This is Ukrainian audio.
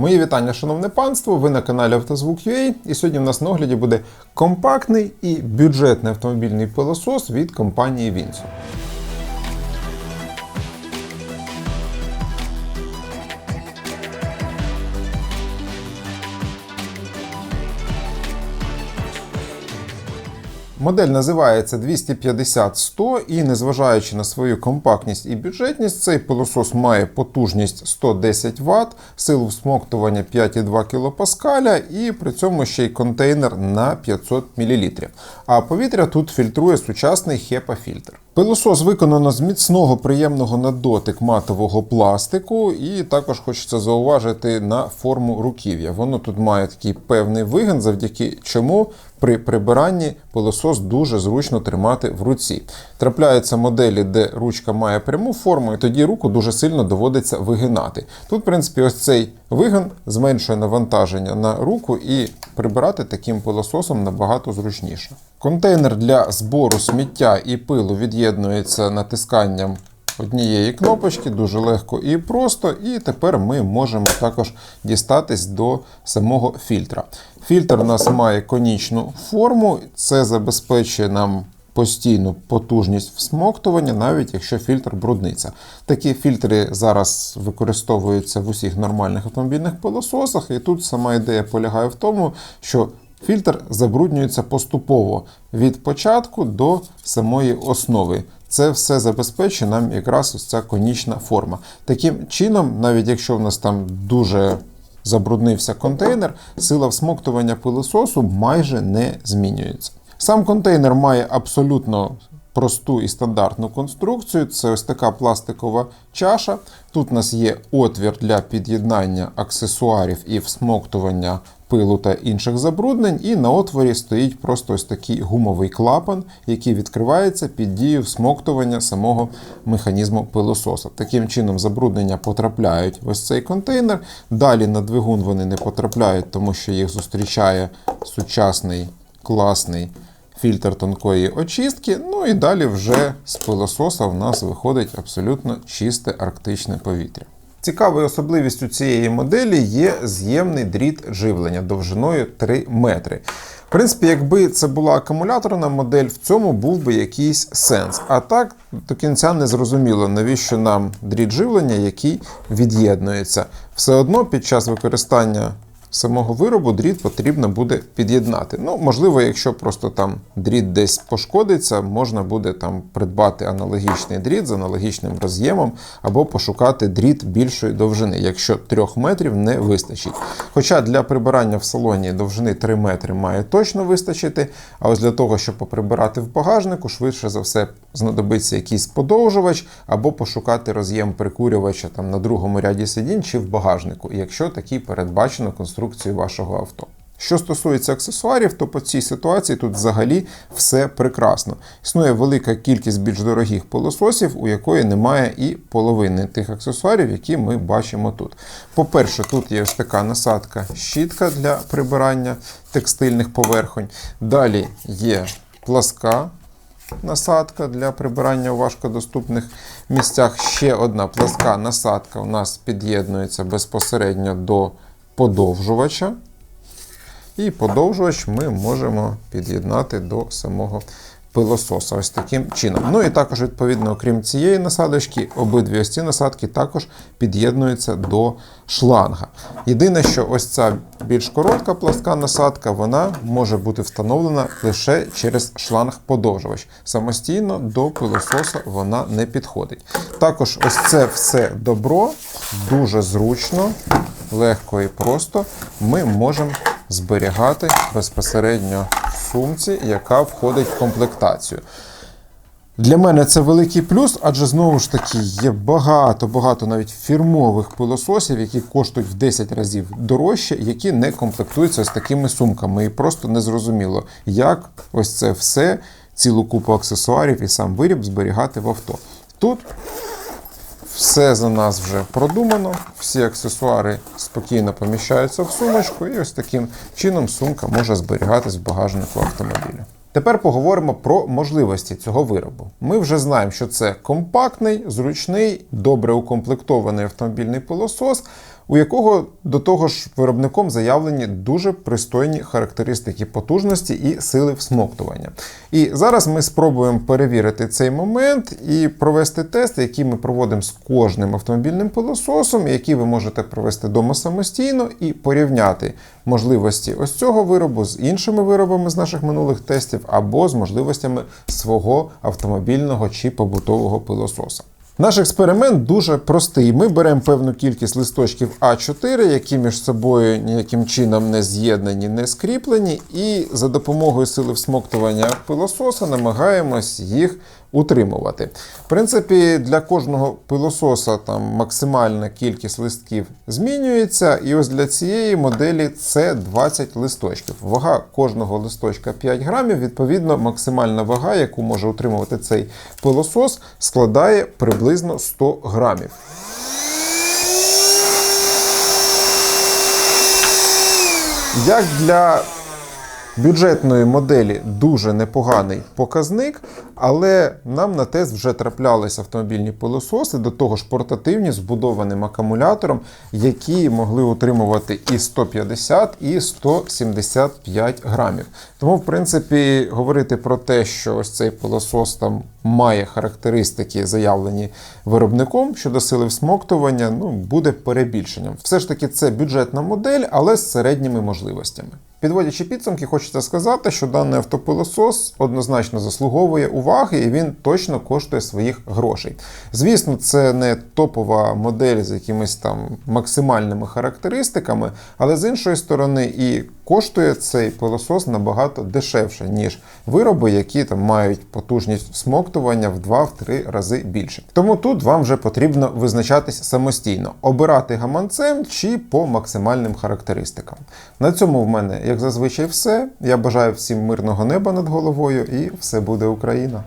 Мої вітання, шановне панство. Ви на каналі Автозвук.ua і сьогодні в нас на огляді буде компактний і бюджетний автомобільний пилосос від компанії Vinso. Модель називається 250-100 і незважаючи на свою компактність і бюджетність, цей пилосос має потужність 110 Вт, силу всмоктування 5,2 кПа і при цьому ще й контейнер на 500 мл. А повітря тут фільтрує сучасний HEPA-фільтр. Пилосос виконано з міцного приємного на дотик матового пластику, і також хочеться зауважити на форму руків'я. Воно тут має такий певний вигин, завдяки чому при прибиранні пилосос дуже зручно тримати в руці. Трапляються моделі, де ручка має пряму форму, і тоді руку дуже сильно доводиться вигинати. Тут, в принципі, ось цей вигин зменшує навантаження на руку і прибирати таким пилососом набагато зручніше. Контейнер для збору сміття і пилу від'єднується натисканням однієї кнопочки, дуже легко і просто. І тепер ми можемо також дістатись до самого фільтра. Фільтр у нас має конічну форму, це забезпечує нам постійну потужність всмоктування, навіть якщо фільтр брудниться. Такі фільтри зараз використовуються в усіх нормальних автомобільних пилососах, і тут сама ідея полягає в тому, що Фільтр забруднюється поступово від початку до самої основи. Це все забезпечує нам якраз ось ця конічна форма. Таким чином, навіть якщо в нас там дуже забруднився контейнер, сила всмоктування пилососу майже не змінюється. Сам контейнер має абсолютно просту і стандартну конструкцію. Це ось така пластикова чаша. Тут у нас є отвір для під'єднання аксесуарів і всмоктування пилу та інших забруднень, і на отворі стоїть просто ось такий гумовий клапан, який відкривається під дією всмоктування самого механізму пилососа. Таким чином, забруднення потрапляють в ось цей контейнер. Далі на двигун вони не потрапляють, тому що їх зустрічає сучасний класний. Фільтр тонкої очистки, ну і далі вже з пилососа в нас виходить абсолютно чисте арктичне повітря. Цікавою особливістю цієї моделі є з'ємний дріт живлення довжиною 3 метри. В принципі, якби це була акумуляторна модель, в цьому був би якийсь сенс. А так до кінця не зрозуміло, навіщо нам дріт живлення, який від'єднується. Все одно під час використання самого виробу дріт потрібно буде під'єднати. Ну, можливо, якщо просто там дріт десь пошкодиться, можна буде там придбати аналогічний дріт з аналогічним роз'ємом, або пошукати дріт більшої довжини, якщо 3 метрів не вистачить. Хоча для прибирання в салоні довжини 3 метри має точно вистачити, а ось для того, щоб поприбирати в багажнику, швидше за все знадобиться якийсь подовжувач, або пошукати роз'єм прикурювача там на другому ряді сидінь чи в багажнику, якщо такий передбачено конструкцію вашого авто. Що стосується аксесуарів, то по цій ситуації тут взагалі все прекрасно. Існує велика кількість більш дорогих пилососів, у якої немає і половини тих аксесуарів, які ми бачимо тут. По-перше, тут є ось така насадка щітка для прибирання текстильних поверхонь. Далі є пласка. Насадка для прибирання у важкодоступних місцях. Ще одна пласка насадка у нас під'єднується безпосередньо до подовжувача. І подовжувач ми можемо під'єднати до самого пилососа. Ось таким чином. Ну і також, відповідно, окрім цієї насадочки, обидві ось ці насадки також під'єднуються до шланга. Єдине, що ось ця більш коротка пласка насадка, вона може бути встановлена лише через шланг-подовжувач. Самостійно до пилососа вона не підходить. Також ось це все добро, дуже зручно, легко і просто ми можемо зберігати безпосередньо сумці, яка входить в комплектацію. Для мене це великий плюс, адже знову ж таки є багато-багато навіть фірмових пилососів, які коштують в 10 разів дорожче, які не комплектуються з такими сумками. І просто незрозуміло, як ось це все, цілу купу аксесуарів і сам виріб зберігати в авто. Тут все за нас вже продумано, всі аксесуари спокійно поміщаються в сумочку, і ось таким чином сумка може зберігатись в багажнику автомобіля. Тепер поговоримо про можливості цього виробу. Ми вже знаємо, що це компактний, зручний, добре укомплектований автомобільний пилосос. У якого до того ж виробником заявлені дуже пристойні характеристики потужності і сили всмоктування. І зараз ми спробуємо перевірити цей момент і провести тест, який ми проводимо з кожним автомобільним пилососом, який ви можете провести вдома самостійно і порівняти можливості ось цього виробу з іншими виробами з наших минулих тестів або з можливостями свого автомобільного чи побутового пилососа. Наш експеримент дуже простий. Ми беремо певну кількість листочків А4, які між собою ніяким чином не з'єднані, не скріплені, і за допомогою сили всмоктування пилососа намагаємось їх утримувати. В принципі, для кожного пилососа там максимальна кількість листків змінюється, і ось для цієї моделі це 20 листочків. Вага кожного листочка 5 грамів. Відповідно, максимальна вага, яку може утримувати цей пилосос, складає приблизно 100 грамів. Як для бюджетної моделі дуже непоганий показник, але нам на тест вже траплялися автомобільні пилососи, до того ж портативні з вбудованим акумулятором, які могли утримувати і 150, і 175 грамів. Тому, в принципі, говорити про те, що ось цей пилосос там має характеристики, заявлені виробником щодо сили всмоктування, ну буде перебільшенням. Все ж таки, це бюджетна модель, але з середніми можливостями. Підводячи підсумки, хочеться сказати, що даний автопилосос однозначно заслуговує уваги і він точно коштує своїх грошей. Звісно, це не топова модель з якимись там максимальними характеристиками, але з іншої сторони, і коштує цей пилосос набагато дешевше, ніж вироби, які там мають потужність всмоктування в 2-3 рази більше. Тому тут вам вже потрібно визначатись самостійно, обирати гаманцем чи по максимальним характеристикам. На цьому в мене, як зазвичай, все. Я бажаю всім мирного неба над головою і все буде Україна!